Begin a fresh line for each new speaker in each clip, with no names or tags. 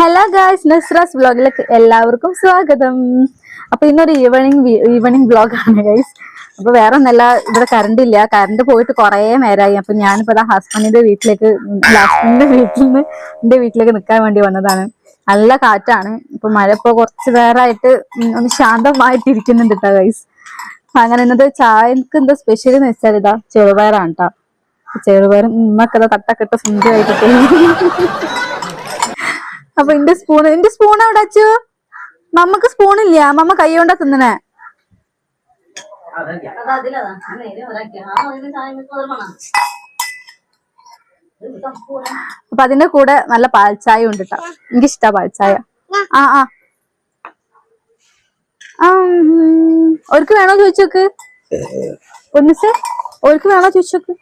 Hello guys നസ്രാസ് വ്ലോഗിലേക്ക് എല്ലാവർക്കും സ്വാഗതം. അപ്പൊ ഇന്നൊരു ഈവനിങ് ഈവനിങ് വ്ലോഗ് ആണ് ഗൈസ് അപ്പൊ വേറെ ഒന്നല്ല ഇവിടെ കറണ്ട് ഇല്ല. കറണ്ട് പോയിട്ട് കുറേ നേരമായി അപ്പൊ ഞാനിപ്പോ ദാ ഹസ്ബൻഡിന്റെ വീട്ടിലേക്ക് ഹസ്ബൻഡിന്റെ വീട്ടിൽ നിന്ന് എന്റെ വീട്ടിലേക്ക് നിൽക്കാൻ വേണ്ടി വന്നതാണ്. നല്ല കാറ്റാണ്. ഇപ്പൊ മഴ ഇപ്പൊ കുറച്ച് ഉം ഒന്ന് ശാന്തമായിട്ടിരിക്കുന്നുണ്ട് കേട്ടോ ഗൈസ് അങ്ങനെ ഇന്നത്തെ ചായക്ക് എന്താ സ്പെഷ്യൽ എന്ന് വെച്ചാൽ ഇതാ ചെറുപയറാണ് കേട്ടോ ചെറുപയറും ഉമ്മക്കഥ തട്ടക്കെട്ട് സുന്ദരമായിട്ട് അപ്പൊ എന്റെ സ്പൂൺ എന്റെ സ്പൂൺ എവിടെ അച്ചു മമ്മക്ക് സ്പൂൺ ഇല്ല. മമ്മ കൈ കൊണ്ടാ തിന്നണേ. അപ്പൊ അതിന്റെ കൂടെ നല്ല പാൽച്ചായ ഉണ്ട് കേട്ടോ എനിക്കിഷ്ടാ പാൽച്ചായ. ആ ആ. ഓർക്ക് വേണോ ചോദിച്ചോക്ക്? ഒന്നിച്ച്? ഓർക്ക് വേണോ ചോദിച്ചോക്ക്?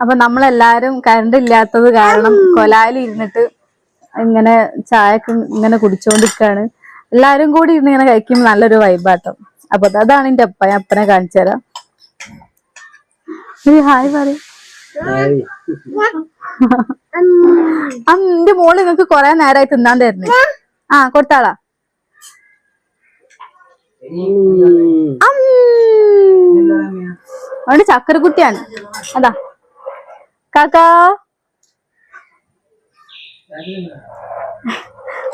അപ്പൊ നമ്മളെല്ലാരും കറണ്ട് ഇല്ലാത്തത് കാരണം കൊലായിൽ ഇരുന്നിട്ട് ഇങ്ങനെ ചായക്ക് ഇങ്ങനെ കുടിച്ചോണ്ടിരിക്കാണ്. എല്ലാരും കൂടി ഇരുന്ന് ഇങ്ങനെ കഴിക്കുമ്പോൾ നല്ലൊരു വൈബാട്ടം അപ്പൊ അതാണ് എന്റെ അപ്പ ഞാൻ അപ്പനെ കാണിച്ചു തരാം. ഹായ് പറയും. എന്റെ മോൾ നിങ്ങക്ക് കൊറേ നേരമായി തിന്നാൻ തരുന്നേ. ആ കൊടുത്താളാ. അം. അവന്റെ ചക്കരക്കുട്ടിയാണ്. അതാ. കാക്കാ?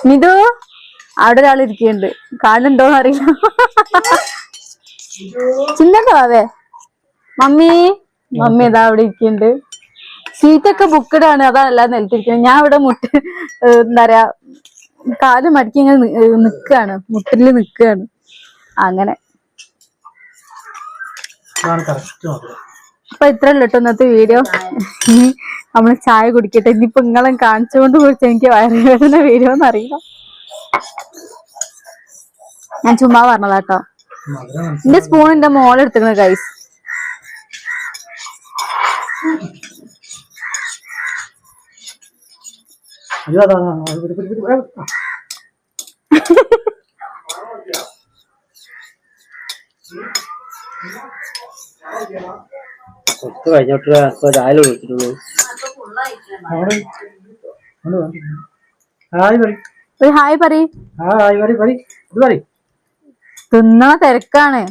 മിതു? അവിടെ ഒരാൾ ഇരിക്കുന്നുണ്ട്. കാണുന്നുണ്ടോന്ന് അറിയില്ല. ചിന്തണ്ടോ വാവേ മമ്മി? മമ്മി ഇതാ അവിടെ ഇരിക്കുന്നുണ്ട്. സീറ്റൊക്കെ ആണ്. അതല്ല നിലത്തിരിക്കുന്നത്. ഞാൻ ഇവിടെ മുട്ട് എന്താ പറയാ കാൽ മടക്കി നിക്കാണ്. മുട്ടിൽ നിക്കാണ്. അങ്ങനെ. അപ്പൊ ഇത്ര കേട്ടോ ഇന്നത്തെ വീഡിയോ ഇനി നമ്മൾ ചായ കുടിക്കട്ടെ ഇനിയിപ്പൊ നിങ്ങളെ കാണിച്ചുകൊണ്ട് കുറിച്ച് എനിക്ക് വയറുവേദന വീഡിയോ എന്നറിയില്ല ഞാൻ ചുമ്മാ പറഞ്ഞതാട്ടോ എന്റെ സ്പൂൺ എന്റെ മോളെടുത്തിരുന്നു ഗൈസ്
കൊത്ത് കഴിഞ്ഞോട്ട് ഇപ്പൊ കുടിച്ചിട്ടുള്ളൂ ഹായ് പറ
ഒരു ഹായ്
ഹായ് പറ പറ ഇത് പറ
തിന്നണ തിരക്കാണ്.